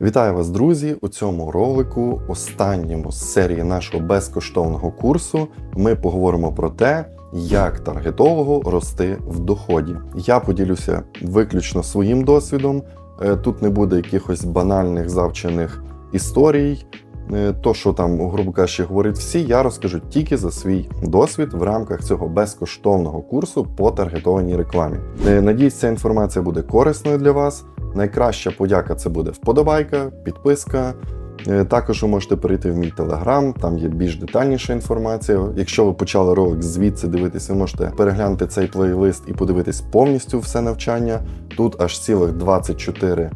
Вітаю вас, друзі! У цьому ролику, останньому з серії нашого безкоштовного курсу, ми поговоримо про те, як таргетолого рости в доході. Я поділюся виключно своїм досвідом. Е, Тут не буде якихось банальних завчених історій. Е, То, що там, грубо кажучи, говорять всі, я розкажу тільки за свій досвід в рамках цього безкоштовного курсу по таргетованій рекламі. Е, Надіюсь, ця інформація буде корисною для вас. Найкраща подяка це буде вподобайка, підписка. Е, Також ви можете перейти в мій телеграм, там є більш детальніша інформація. Якщо ви почали ролик звідси дивитися, ви можете переглянути цей плейлист і подивитись повністю все навчання. Тут аж цілих 24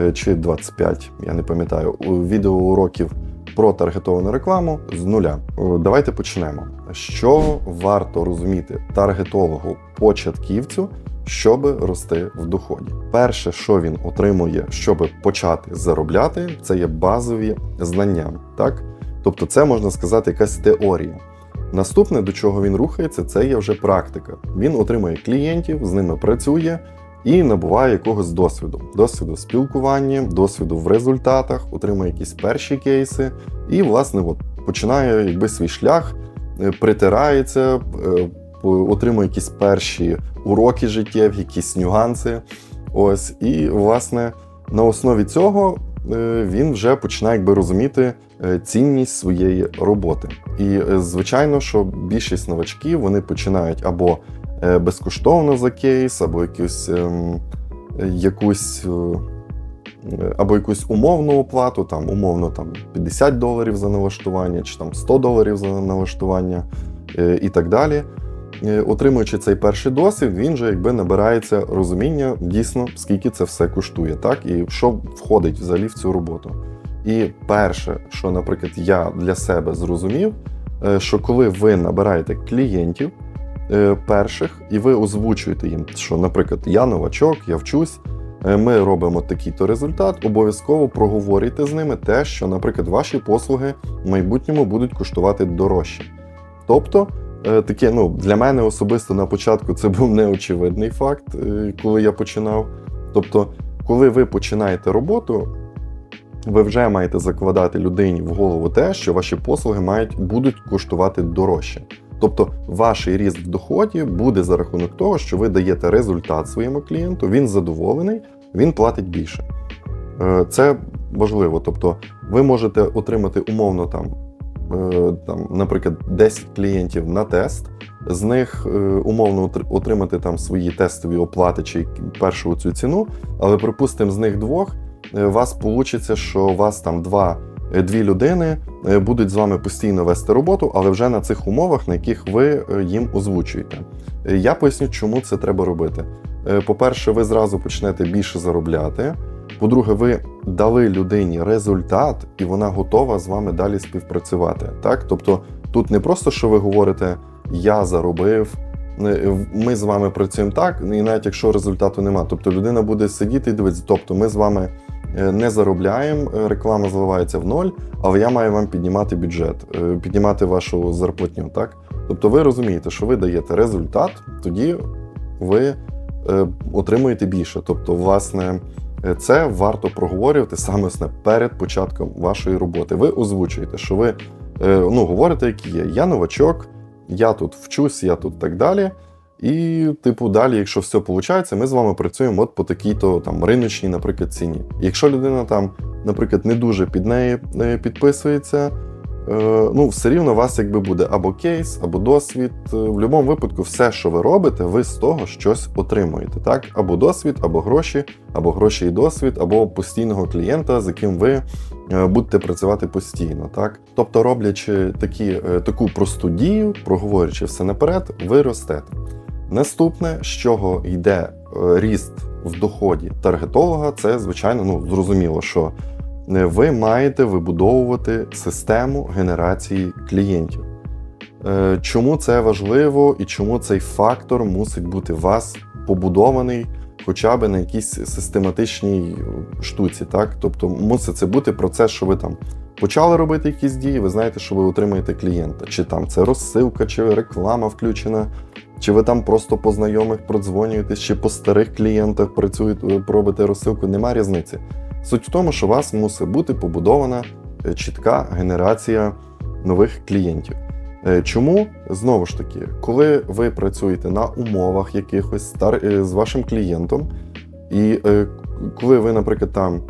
е, чи 25, я не пам'ятаю, у- відеоуроків про таргетовану рекламу з нуля. Давайте почнемо. Що варто розуміти таргетологу початківцю, щоб рости в доході? Перше, що він отримує, щоб почати заробляти, це є базові знання. Так? Тобто, це можна сказати якась теорія. Наступне, до чого він рухається, це є вже практика. Він отримує клієнтів, з ними працює і набуває якогось досвіду. Досвіду спілкування, досвіду в результатах, отримує якісь перші кейси, і, власне, от, починає якби свій шлях, е, притирається, е, отримує якісь перші уроки життєві, якісь нюанси. Ось, і, власне, на основі цього е, він вже починає якби розуміти е, цінність своєї роботи. І, е, звичайно, що більшість новачків вони починають або безкоштовно за кейс, або якусь, ем, якусь або якусь умовну оплату, там умовно там 50 доларів за налаштування, чи там 100 доларів за налаштування і так далі. Е, Отримуючи цей перший досвід, він вже якби набирається розуміння дійсно, скільки це все коштує, так і що входить взагалі в цю роботу. І перше, що, наприклад, я для себе зрозумів, е, що коли ви набираєте клієнтів е, перших, і ви озвучуєте їм, що, наприклад, я новачок, я вчусь, ми робимо такий-то результат, обов'язково проговорюйте з ними те, що, наприклад, ваші послуги в майбутньому будуть коштувати дорожче. Тобто, таке, ну, для мене особисто на початку це був неочевидний факт, е, коли я починав. Тобто, коли ви починаєте роботу, ви вже маєте закладати людині в голову те, що ваші послуги мають будуть коштувати дорожче. Тобто, ваш ріст в доході буде за рахунок того, що ви даєте результат своєму клієнту, він задоволений, він платить більше. Е, Це важливо. Тобто, ви можете отримати умовно там, е, там, наприклад, 10 клієнтів на тест, з них е, умовно отримати там свої тестові оплати чи першу цю ціну, але припустимо, з них двох е, у вас вийде, що у вас там два. е, Дві людини е, будуть з вами постійно вести роботу, але вже на цих умовах, на яких ви е, їм озвучуєте. Е, Я поясню, чому це треба робити. Е, По-перше, ви зразу почнете більше заробляти. По-друге, ви дали людині результат, і вона готова з вами далі співпрацювати. Так? Тобто тут не просто, що ви говорите, я заробив, ми з вами працюємо так, і навіть якщо результату нема. Тобто людина буде сидіти і дивитися, тобто ми з вами е, не заробляємо, е, реклама зливається в ноль, але я маю вам піднімати бюджет, е, піднімати вашу зарплатню. Так? Тобто ви розумієте, що ви даєте результат, тоді ви отримуєте більше. Тобто, власне, це варто проговорювати саме перед початком вашої роботи. Ви озвучуєте, що ви е, ну, говорите, які є. Я новачок, я тут вчусь, я тут так далі. І, типу, далі, якщо все виходить, ми з вами працюємо от по такій-то там риночній, наприклад, ціні. Якщо людина там, наприклад, не дуже під неї е, підписується, ну, все рівно у вас якби буде або кейс, або досвід. Е, В будь-якому випадку, все, що ви робите, ви з того щось отримуєте. Так? Або досвід, або гроші, або гроші і досвід, або постійного клієнта, з яким ви е, будете працювати постійно. Так? Тобто, роблячи такі, е, таку просту дію, проговорюючи все наперед, ви ростете. Наступне, з чого йде е, ріст в доході таргетолога, це звичайно ну зрозуміло, що е, ви маєте вибудовувати систему генерації клієнтів. Е, Чому це важливо і чому цей фактор мусить бути у вас побудований хоча б на якійсь систематичній штуці, так? Тобто мусить це бути процес, що ви там почали робити якісь дії, ви знаєте, що ви отримаєте клієнта. Чи там це розсилка, чи реклама включена, чи ви там просто по знайомих продзвонюєтесь, чи по старих клієнтах працюєте, робите розсилку, нема різниці. Суть в тому, що у вас мусить бути побудована е, чітка генерація нових клієнтів. Е, Чому знову ж таки, коли ви працюєте на умовах якихось е, з вашим клієнтом, і коли ви, наприклад, там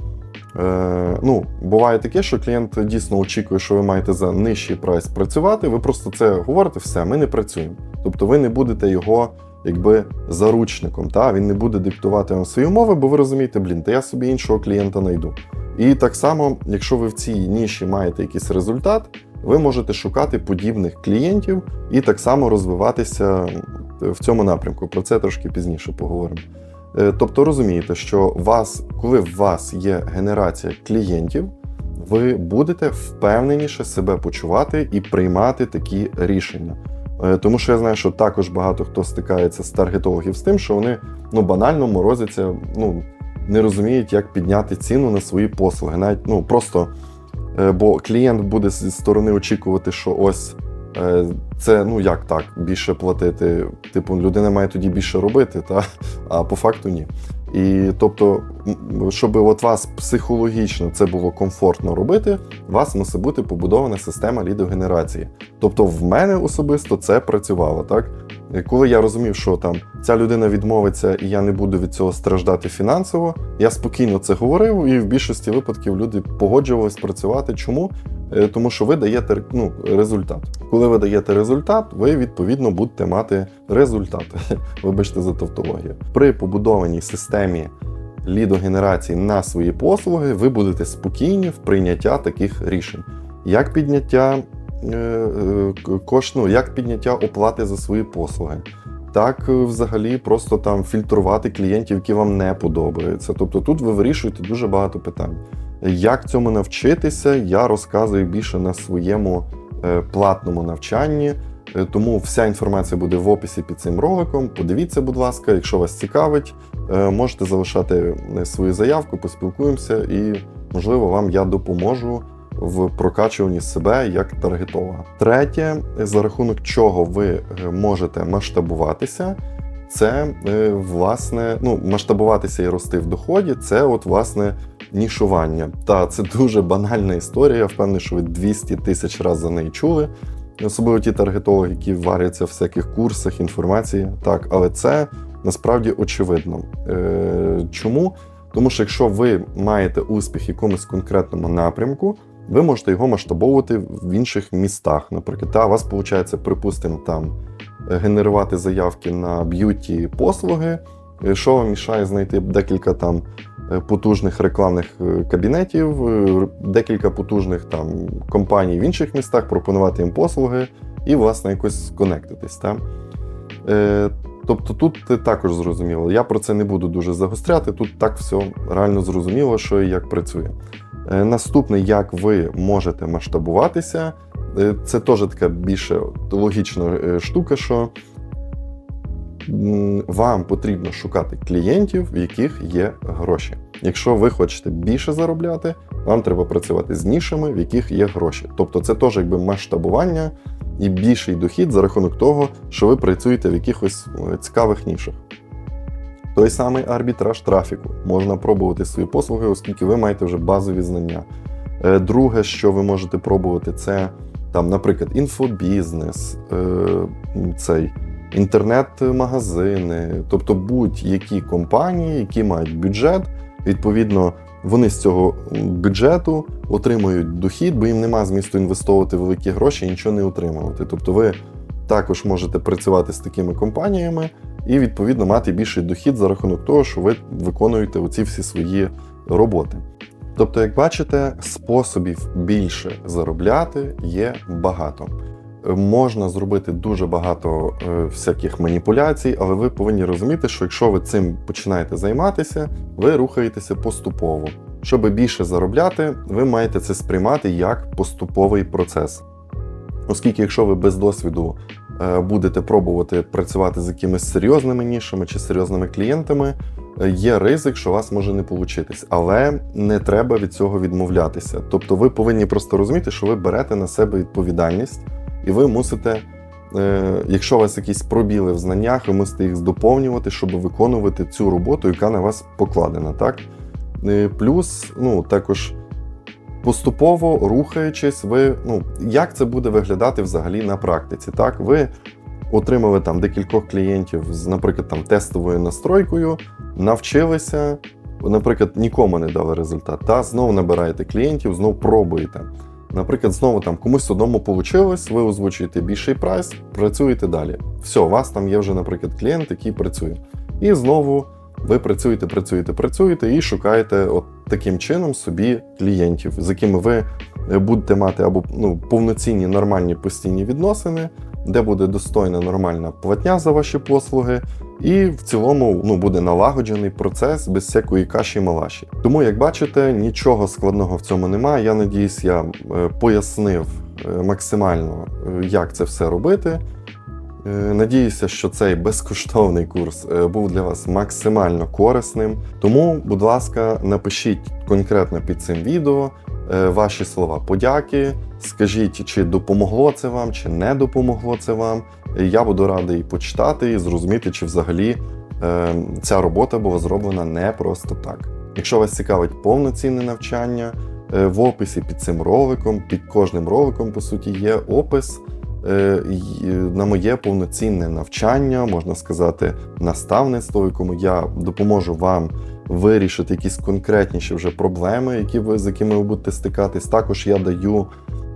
ну, буває таке, що клієнт дійсно очікує, що ви маєте за нижчий прайс працювати, ви просто це говорите, все, ми не працюємо. Тобто ви не будете його якби заручником, та він не буде диктувати вам свої умови, бо ви розумієте, блін, та я собі іншого клієнта знайду. І так само, якщо ви в цій ніші маєте якийсь результат, ви можете шукати подібних клієнтів і так само розвиватися в цьому напрямку. Про це трошки пізніше поговоримо. Е, Тобто розумієте, що вас, коли в вас є генерація клієнтів, ви будете впевненіше себе почувати і приймати такі рішення. Е, Тому що я знаю, що також багато хто стикається з таргетологів з тим, що вони ну, банально морозяться, ну, не розуміють, як підняти ціну на свої послуги. Навіть ну, просто, е, бо клієнт буде зі сторони очікувати, що ось е, це ну як так, більше платити. Типу, людина має тоді більше робити, та? а по факту ні. І тобто, щоб от вас психологічно це було комфортно робити, у вас мусить бути побудована система лідогенерації. Тобто, в мене особисто це працювало. Так, коли я розумів, що там ця людина відмовиться, і я не буду від цього страждати фінансово, я спокійно це говорив, і в більшості випадків люди погоджувались працювати. Чому? Е, Тому що ви даєте ну, результат. Коли ви даєте результат, ви відповідно будете мати результат. Вибачте за тавтологію. При побудованій системі лідогенерації на свої послуги, ви будете спокійні в прийняття таких рішень. Як підняття е, е, ну, як підняття оплати за свої послуги. Так, взагалі, просто там фільтрувати клієнтів, які вам не подобаються. Тобто тут ви вирішуєте дуже багато питань. Як цьому навчитися, я розказую більше на своєму е, платному навчанні. Е, Тому вся інформація буде в описі під цим роликом. Подивіться, будь ласка, якщо вас цікавить, е, можете залишати свою заявку, поспілкуємося, і можливо вам я допоможу в прокачуванні себе як таргетолога. Третє, за рахунок чого ви можете масштабуватися, це е, власне ну, масштабуватися і рости в доході. Це от власне нішування. Та це дуже банальна історія. Я впевнений, що ви 200 тисяч разів за неї чули. Особливо ті таргетологи, які варяться в всяких курсах, інформації. Так, але це насправді очевидно. Е, чому? Тому що якщо ви маєте успіх в якомусь конкретному напрямку, ви можете його масштабовувати в інших містах. Наприклад, та, у вас виходить, припустимо, там е, генерувати заявки на б'юті послуги. Е, Що вам мішає знайти декілька там е, потужних рекламних кабінетів, декілька потужних там компаній в інших містах, пропонувати їм послуги і, власне, якось сконектитись. Та? Тобто тут також зрозуміло. Я про це не буду дуже загостряти. Тут так все реально зрозуміло, що і як працює. Е, Наступне, як ви можете масштабуватися, е, це теж така більше логічна е, штука, що вам потрібно шукати клієнтів, в яких є гроші. Якщо ви хочете більше заробляти, вам треба працювати з нішами, в яких є гроші. Тобто це теж якби масштабування і більший дохід за рахунок того, що ви працюєте в якихось цікавих нішах. Той самий арбітраж трафіку. Можна пробувати свої послуги, оскільки ви маєте вже базові знання. Е, Друге, що ви можете пробувати, це там, наприклад, інфобізнес, е, цей інтернет-магазини, тобто будь-які компанії, які мають бюджет, відповідно, вони з цього бюджету отримують дохід, бо їм нема змісту інвестовувати великі гроші і нічого не отримувати. Тобто, ви також можете працювати з такими компаніями і відповідно мати більший дохід за рахунок того, що ви виконуєте оці всі свої роботи. Тобто, як бачите, способів більше заробляти є багато. Можна зробити дуже багато е, всяких маніпуляцій, але ви повинні розуміти, що якщо ви цим починаєте займатися, ви рухаєтеся поступово. Щоб більше заробляти, ви маєте це сприймати як поступовий процес. Оскільки, якщо ви без досвіду е, будете пробувати працювати з якимись серйозними нішами чи серйозними клієнтами, е, є ризик, що у вас може не получитись, але не треба від цього відмовлятися. Тобто, ви повинні просто розуміти, що ви берете на себе відповідальність, і ви мусите, е, якщо у вас якісь пробіли в знаннях, ви мусите їх доповнювати, щоб виконувати цю роботу, яка на вас покладена. Так? Плюс, ну також поступово рухаючись, ви ну як це буде виглядати взагалі на практиці? Так, ви отримали там декількох клієнтів з, наприклад, там тестовою настройкою, навчилися, наприклад, нікому не дали результат. Та знову набираєте клієнтів, знову пробуєте. Наприклад, знову там комусь одному вийшло, ви озвучуєте більший прайс, працюєте далі. Все, у вас там є вже, наприклад, клієнт, який працює. І знову ви працюєте, працюєте, працюєте і шукаєте от таким чином собі клієнтів, з якими ви е, будете мати або ну, повноцінні нормальні постійні відносини, де буде достойна нормальна платня за ваші послуги, і в цілому ну, буде налагоджений процес без всякої каші малаші. Тому, як бачите, нічого складного в цьому немає. Я надіюсь, я е, пояснив е, максимально, як це все робити. Е, Надіюся, що цей безкоштовний курс е, був для вас максимально корисним. Тому, будь ласка, напишіть конкретно під цим відео е, ваші слова подяки. Скажіть, чи допомогло це вам, чи не допомогло це вам. Я буду радий почитати і зрозуміти, чи взагалі ця робота була зроблена не просто так. Якщо вас цікавить повноцінне навчання, в описі під цим роликом, під кожним роликом, по суті, є опис на моє повноцінне навчання, можна сказати, наставництво, в якому я допоможу вам вирішити якісь конкретніші вже проблеми, які ви з якими ви будете стикатись. Також я даю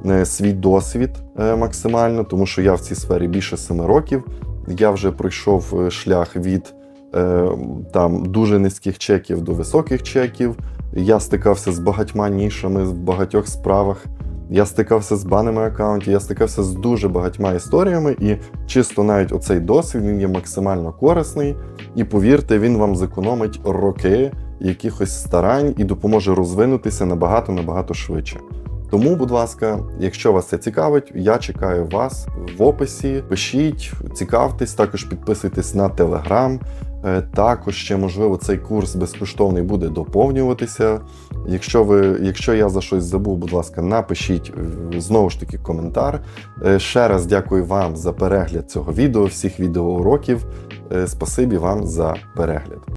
е, свій досвід е, максимально, тому що я в цій сфері більше семи років. Я вже пройшов е, шлях від е, там дуже низьких чеків до високих чеків. Я стикався з багатьма нішами в багатьох справах. Я стикався з банами аккаунтів, я стикався з дуже багатьма історіями, і чисто навіть оцей досвід він є максимально корисний. І повірте, він вам зекономить роки якихось старань і допоможе розвинутися набагато набагато швидше. Тому, будь ласка, якщо вас це цікавить, я чекаю вас в описі. Пишіть, цікавтесь, також підписуйтесь на телеграм. Е, Також ще можливо цей курс безкоштовний буде доповнюватися. Якщо ви, якщо я за щось забув, будь ласка, напишіть е, знову ж таки коментар. Е, Ще раз дякую вам за перегляд цього відео, всіх відеоуроків. Спасибі вам за перегляд.